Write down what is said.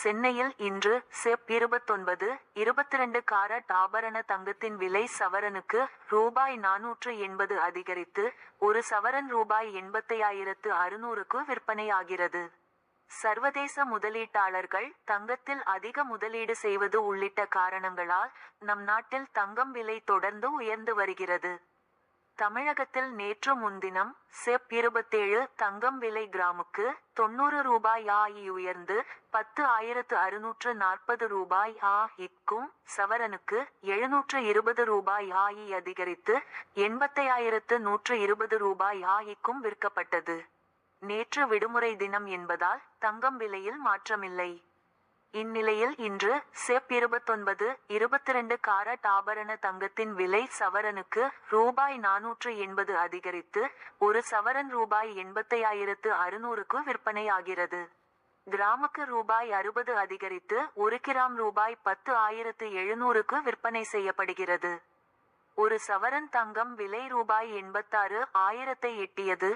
சென்னையில் இன்று செப் இருபத்தொன்பது இருபத்திரண்டு காரட் ஆபரண தங்கத்தின் விலை சவரனுக்கு ரூபாய் நானூற்று எண்பது அதிகரித்து ஒரு சவரன் ரூபாய் எண்பத்தையாயிரத்து அறுநூறுக்கு விற்பனையாகிறது. சர்வதேச முதலீட்டாளர்கள் தங்கத்தில் அதிக முதலீடு செய்வது உள்ளிட்ட காரணங்களால் நம் நாட்டில் தங்கம் விலை தொடர்ந்து உயர்ந்து வருகிறது. தமிழகத்தில் நேற்று முன்தினம் செப் இருபத்தேழு தங்கம் விலை கிராமுக்கு தொண்ணூறு ரூபாய் ஆகி உயர்ந்து பத்து ஆயிரத்து அறுநூற்று நாற்பது ரூபாய் ஆகிக்கும் சவரனுக்கு எழுநூற்று இருபது ரூபாய் ஆகி அதிகரித்து எண்பத்தையாயிரத்து நூற்று இருபது ரூபாய் ஆகிக்கும் விற்கப்பட்டது. நேற்று விடுமுறை தினம் என்பதால் தங்கம் விலையில் மாற்றமில்லை. இந்நிலையில் இன்று செப் இருபத்தொன்பது இருபத்திரண்டு காரட் ஆபரண தங்கத்தின் விலை சவரனுக்கு ரூபாய் நானூற்று எண்பது அதிகரித்து ஒரு சவரன் ரூபாய் எண்பத்தையாயிரத்து அறுநூறுக்கு விற்பனையாகிறது. கிராமுக்கு ரூபாய் அறுபது அதிகரித்து ஒரு கிராம் ரூபாய் பத்து ஆயிரத்து எழுநூறுக்கு விற்பனை செய்யப்படுகிறது. ஒரு சவரன் தங்கம் விலை ரூபாய் எண்பத்தாறு ஆயிரத்தை எட்டியது.